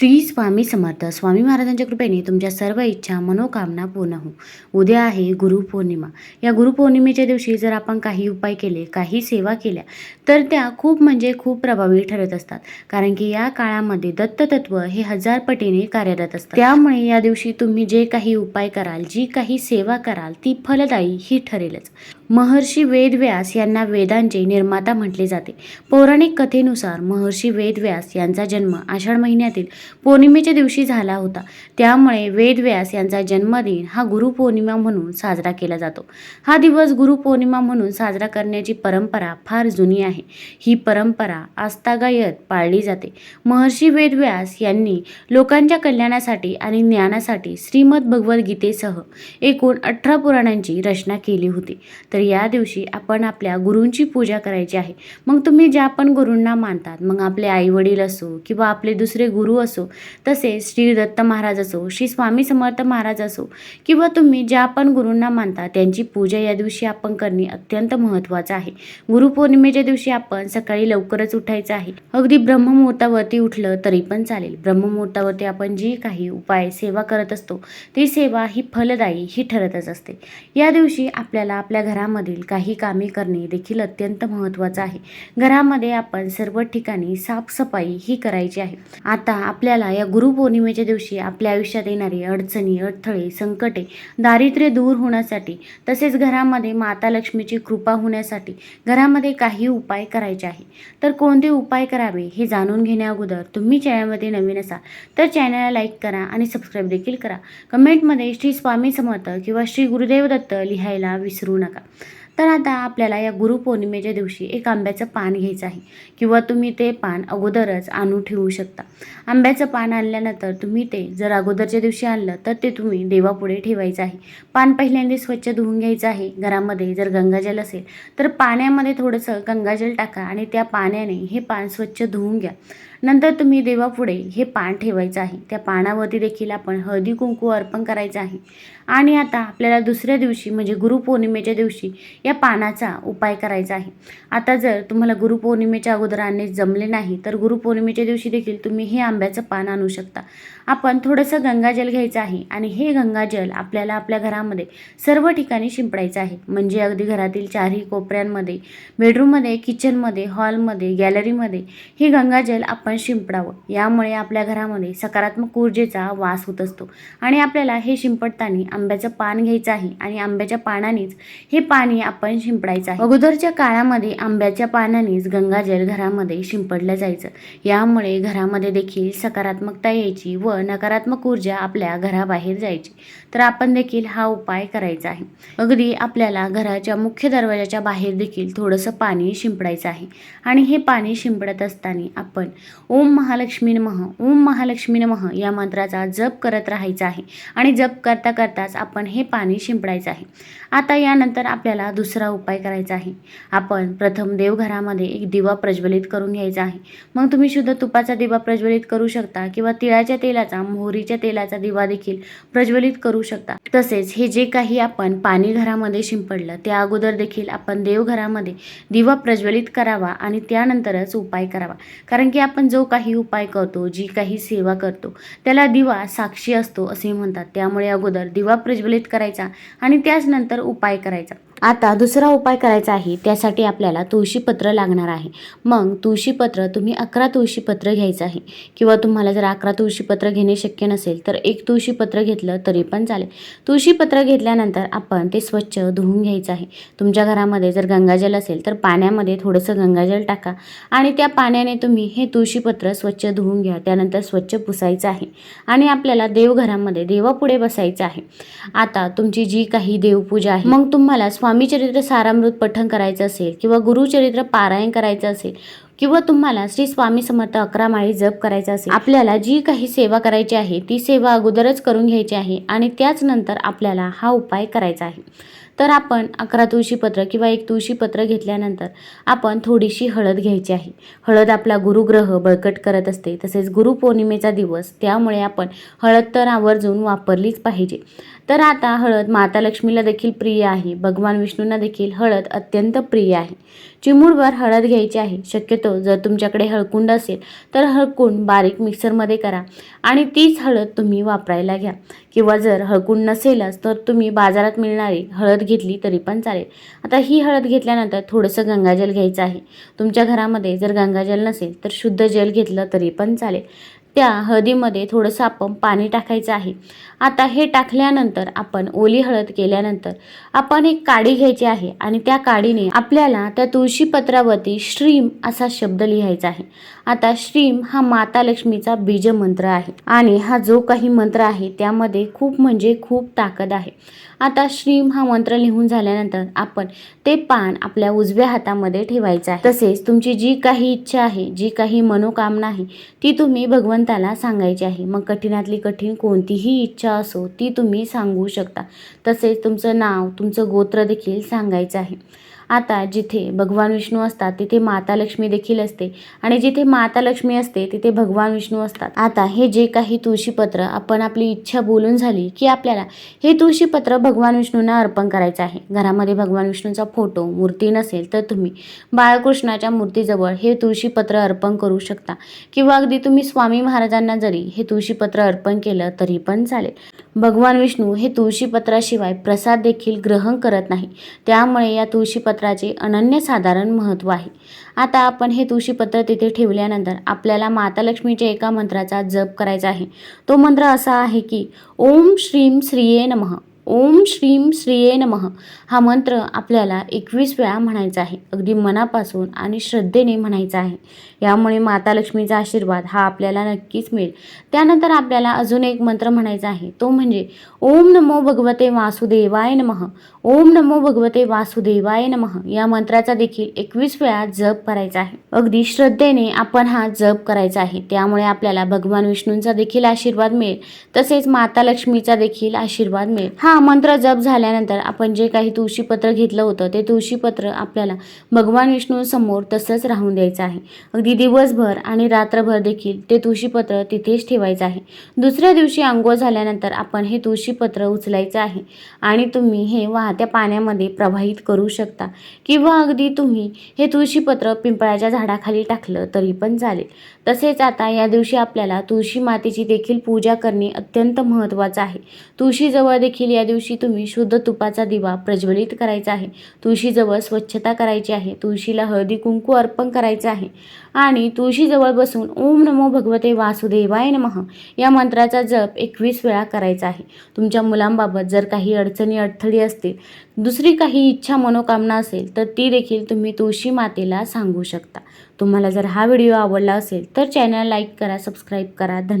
श्री स्वामी समर्थ. स्वामी महाराजांच्या कृपेने तुमच्या सर्व इच्छा मनोकामना पूर्ण हो उद्या आहे गुरुपौर्णिमा या गुरुपौर्णिमेच्या दिवशी जर आपण काही उपाय केले काही सेवा केल्या तर त्या खूप म्हणजे खूप प्रभावी ठरत असतात. कारण की या काळामध्ये दत्ततत्व हे हजार पटीने कार्यरत असतात त्यामुळे या दिवशी तुम्ही जे काही उपाय कराल जी काही सेवा कराल ती फलदायी ही ठरेलच. महर्षी वेदव्यास यांना वेदांचे निर्माता म्हटले जाते. पौराणिक कथेनुसार महर्षी वेदव्यास यांचा जन्म आषाढ महिन्यातील पौर्णिमेच्या दिवशी झाला होता. त्यामुळे वेदव्यास यांचा जन्मदिन हा गुरुपौर्णिमा म्हणून साजरा केला जातो. हा दिवस गुरुपौर्णिमा म्हणून साजरा करण्याची परंपरा फार जुनी आहे. ही परंपरा आस्थागायत पाळली जाते. महर्षी वेदव्यास यांनी लोकांच्या कल्याणासाठी आणि ज्ञानासाठी श्रीमद भगवद्गीतेसह एकूण अठरा पुराणांची रचना केली होती. तर तर या दिवशी आपण आपल्या गुरूंची पूजा करायची आहे. मग तुम्ही ज्या पण गुरूंना मानतात मग आपले आईवडील असो किंवा आपले दुसरे गुरु असो तसेच श्री दत्त महाराज असो श्री स्वामी समर्थ महाराज असो किंवा तुम्ही ज्या पण गुरूंना मानता त्यांची पूजा या दिवशी आपण करणे अत्यंत महत्त्वाचं आहे. गुरुपौर्णिमेच्या दिवशी आपण सकाळी लवकरच उठायचं आहे. अगदी ब्रह्ममुहूर्तावरती उठलं तरी पण चालेल. ब्रह्ममुहूर्तावरती आपण जी काही उपाय सेवा करत असतो ती सेवा ही फलदायी ही ठरतच असते. या दिवशी आपल्याला आपल्या घरा घरामधील काही कामे करणे देखील अत्यंत महत्त्वाचं आहे. घरामध्ये आपण सर्व ठिकाणी साफसफाई ही करायची आहे. आता आपल्याला या गुरुपौर्णिमेच्या दिवशी आपल्या आयुष्यात येणारी अडचणी अडथळे संकटे दारिद्र्य दूर होण्यासाठी तसेच घरामध्ये माता लक्ष्मीची कृपा होण्यासाठी घरामध्ये काही उपाय करायचे आहे. तर कोणते उपाय करावे हे जाणून घेण्या अगोदर तुम्ही चॅनलमध्ये नवीन असाल तर चॅनलला लाईक करा आणि सबस्क्राईब देखील करा. कमेंटमध्ये श्री स्वामी समर्थ किंवा श्री गुरुदेव दत्त लिहायला विसरू नका. तर आता आपल्याला या गुरुपौर्णिमेच्या दिवशी एक आंब्याचं पान घ्यायचं आहे. किंवा तुम्ही ते पान अगोदरच आणून ठेवू शकता. आंब्याचं पान आणल्यानंतर तुम्ही ते जर अगोदरच्या दिवशी आणलं तर ते तुम्ही देवापुढे ठेवायचं आहे. पान पहिल्यांदा स्वच्छ धुवून घ्यायचं आहे. घरामध्ये जर गंगाजल असेल तर पाण्यामध्ये थोडंसं गंगाजल टाका आणि त्या पाण्याने हे पान स्वच्छ धुवून घ्या. नंतर तुम्ही देवापुढे हे पान ठेवायचं आहे. त्या पानावरती देखील आपण हळदी कुंकू अर्पण करायचं आहे. आणि आता आपल्याला दुसऱ्या दिवशी म्हणजे गुरुपौर्णिमेच्या दिवशी या पानाचा उपाय करायचा आहे. आता जर तुम्हाला गुरुपौर्णिमेच्या अगोदर आणणे जमले नाही तर गुरुपौर्णिमेच्या दिवशी देखील तुम्ही हे आंब्याचं पान आणू शकता. आपण थोडंसं गंगाजल घ्यायचं आहे आणि हे गंगाजल आपल्याला आपल्या घरामध्ये सर्व ठिकाणी शिंपडायचं आहे. म्हणजे अगदी घरातील चारही कोपऱ्यांमध्ये बेडरूममध्ये किचनमध्ये हॉलमध्ये गॅलरीमध्ये हे गंगाजल आपण शिंपडावं. यामुळे आपल्या घरामध्ये सकारात्मक ऊर्जेचा वास होत असतो. आणि आपल्याला हे शिंपडताना आंब्याचं पान घ्यायचं आहे आणि आंब्याच्या पानानेच हे पाणी आपण शिंपडायचं आहे. अगोदरच्या काळामध्ये आंब्याच्या पानानेच गंगाजल घरामध्ये शिंपडलं जायचं. यामुळे घरामध्ये देखील सकारात्मकता यायची व नकारात्मक ऊर्जा आपल्या घराबाहेर जायची. तर आपण देखील हा उपाय करायचा आहे. अगदी आपल्याला घराच्या मुख्य दरवाजाच्या बाहेर देखील थोडंसं पाणी शिंपडायचं आहे. आणि हे पाणी शिंपडत असताना आपण ओम महालक्ष्मी नमः ओम महालक्ष्मी नमः या मंत्राचा जप करत राहायचा आहे. आणि जप करता करताच आपण हे पाणी शिंपडायचं आहे. आता यानंतर आपल्याला दुसरा उपाय करायचा आहे. आपण प्रथम देवघरामध्ये एक दिवा प्रज्वलित करून घ्यायचा आहे. मग तुम्ही शुद्ध तुपाचा दिवा प्रज्वलित करू शकता किंवा तिळाच्या तेलाचा मोहरीच्या तेलाचा दिवा देखील प्रज्वलित करू शकता. तसेच हे जे काही आपण पाणी घरामध्ये शिंपडलं त्या अगोदर देखील आपण देवघरामध्ये दिवा प्रज्वलित करावा आणि त्यानंतरच उपाय करावा. कारण की आपण जो काही उपाय करतो जी काही सेवा करतो त्याला दिवा साक्षी असतो असे म्हणतात. त्यामुळे अगोदर दिवा प्रज्वलित करायचा आणि त्याच नंतर उपाय करायचा. आता दुसरा उपाय करायचा आहे त्यासाठी आपल्याला तुळशीपत्र लागणार आहे. मग तुळशीपत्र तुम्ही अकरा तुळशीपत्र घ्यायचं आहे. किंवा तुम्हाला जर अकरा तुळशीपत्र घेणे शक्य नसेल तर एक तुळशीपत्र घेतलं तरी पण चालेल. तुळशीपत्र घेतल्यानंतर आपण ते स्वच्छ धुवून घ्यायचं आहे. तुमच्या घरामध्ये जर गंगाजल असेल तर पाण्यामध्ये थोडंसं गंगाजल टाका आणि त्या पाण्याने तुम्ही हे तुळशीपत्र स्वच्छ धुवून घ्या त्यानंतर स्वच्छ पुसायचं आहे. आणि आपल्याला देवघरामध्ये देवापुढे बसायचं आहे. आता तुमची जी काही देवपूजा आहे मग तुम्हाला स्वामी चरित्र सारामृत पठण करायचं असेल किंवा गुरुचरित्र पारायण करायचं असेल किंवा तुम्हाला श्री स्वामी समर्थ अकरा माळी जप करायचा असेल आपल्याला जी काही सेवा करायची आहे ती सेवा अगोदरच करून घ्यायची आहे आणि त्याच नंतर आपल्याला हा उपाय करायचा आहे. तर आपण अकरा तुळशीपत्र किंवा एक तुळशीपत्र घेतल्यानंतर आपण थोडीशी हळद घ्यायची आहे. हळद आपला गुरुग्रह बळकट करत असते तसेच गुरुपौर्णिमेचा दिवस त्यामुळे आपण हळद तर आवर्जून वापरलीच पाहिजे. तर आता हळद माता लक्ष्मीला देखील प्रिय आहे भगवान विष्णूंना देखील हळद अत्यंत प्रिय आहे. चिमूडभर हळद घ्यायची आहे शक्यतो जर तुमच्याकडे हळकुंड असेल तर हळकुंड बारीक मिक्सरमध्ये करा आणि तीच हळद तुम्ही वापरायला घ्या. किंवा जर हळकुंड नसेलच तर तुम्ही बाजारात मिळणारी हळद घेतली तरी पण चालेल. आता ही हळद घेतल्यानंतर थोडंसं गंगाजल घ्यायचं आहे. तुमच्या घरामध्ये जर गंगाजल नसेल तर शुद्ध जल घेतलं तरी पण चालेल. त्या हळदीमध्ये थोडंसं आपण पाणी टाकायचं आहे. आता हे टाकल्यानंतर आपण ओली हळद केल्यानंतर आपण एक काडी घ्यायची आहे आणि त्या काडीने आपल्याला त्या तुळशीपत्रावरती श्रीम असा शब्द लिहायचा आहे. आता श्रीम हा माता लक्ष्मीचा बीज मंत्र आहे आणि हा जो काही मंत्र आहे त्यामध्ये खूप म्हणजे खूप ताकद आहे. आता श्रीम हा मंत्र लिहून झाल्यानंतर आपण ते पान आपल्या उजव्या हातामध्ये ठेवायचं आहे. तसेच तुमची जी काही इच्छा आहे जी काही मनोकामना आहे ती तुम्ही भगवंताला सांगायची आहे. मग कठीणातली कठीण कोणतीही इच्छा असो ती तुम्ही सांगू शकता. तसेच तुमचं नाव तुमचं गोत्र देखील सांगायचं आहे. आता जिथे भगवान विष्णू असतात तिथे माता लक्ष्मी देखील असते. आणि जिथे माता लक्ष्मी असते तिथे भगवान विष्णू असतात. आता हे जे काही तुळशीपत्र आपण आपली इच्छा बोलून झाली की आपल्याला हे तुळशीपत्र भगवान विष्णूंना अर्पण करायचं आहे. घरामध्ये भगवान विष्णूंचा फोटो मूर्ती नसेल तर तुम्ही बाळकृष्णाच्या मूर्तीजवळ हे तुळशीपत्र अर्पण करू शकता. किंवा अगदी तुम्ही स्वामी महाराजांना जरी हे तुळशीपत्र अर्पण केलं तरी पण चालेल. भगवान विष्णू हे तुळशीपत्राशिवाय प्रसाद देखील ग्रहण करत नाही. त्यामुळे या तुळशीपत्र तुळशीपत्राचे अनन्यसाधारण महत्त्व आहे. आता आपण हे तुळशीपत्र तिथे ठेवल्यानंतर आपल्याला माता लक्ष्मीच्या एका मंत्राचा जप करायचा आहे. तो मंत्र असा आहे की ओम श्रीम श्रीये नमः. ओम श्रीम श्रीये नमः. हा मंत्र आपल्याला एकवीस वेळा म्हणायचा आहे. अगदी मनापासून आणि श्रद्धेने म्हणायचा आहे. यामुळे माता लक्ष्मीचा आशीर्वाद हा आपल्याला नक्कीच मिळेल. त्यानंतर आपल्याला अजून एक मंत्र म्हणायचा आहे. तो म्हणजे ओम नमो भगवते वासुदेवाय नमः. ओम नमो भगवते वासुदेवाय नमः. या मंत्राचा देखील एकवीस वेळा जप करायचा आहे. अगदी श्रद्धेने आपण हा जप करायचा आहे. त्यामुळे आपल्याला भगवान विष्णूंचा देखील आशीर्वाद मिळेल. तसेच माता लक्ष्मीचा देखील आशीर्वाद मिळेल. हा मंत्र जप झाल्यानंतर आपण जे काही तुळशीपत्र घेतलं होतं ते तुळशीपत्र आपल्याला भगवान विष्णूसमोर तसंच राहून द्यायचं आहे. अगदी दिवसभर आणि रात्रभर देखील ते तुळशीपत्र तिथेच ठेवायचं आहे. दुसऱ्या दिवशी आंघोळ झाल्यानंतर आपण हे तुळशीपत्र उचलायचं आहे आणि तुम्ही हे वाहत्या पाण्यामध्ये प्रवाहित करू शकता. किंवा अगदी तुम्ही हे तुळशीपत्र पिंपळाच्या झाडाखाली टाकलं तरी पण चालेल. तसेच आता या दिवशी आपल्याला तुळशी मातेची देखील पूजा करणे अत्यंत महत्त्वाचं आहे. तुळशीजवळ देखील या दिवशी तुम्ही शुद्ध तुपाचा दिवा प्रज्वलित करायचा आहे. तुळशीजवळ स्वच्छता करायची आहे. तुळशीला हळदी कुंकू अर्पण करायचं आहे. आणि तुळशीजवळ बसून ओम नमो भगवते वासुदेवाय नमः या मंत्राचा जप एकवीस वेळा करायचा आहे. तुमच्या मुलांबाबत जर काही अडचणी अडथळी असतील दुसरी काही इच्छा मनोकामना असेल तर ती देखील तुम्ही तुळशी मातेला सांगू शकता. तुम्हाला जर हा व्हिडिओ आवडला असेल तर चॅनल लाईक करा सबस्क्राईब करा. धन्यवाद.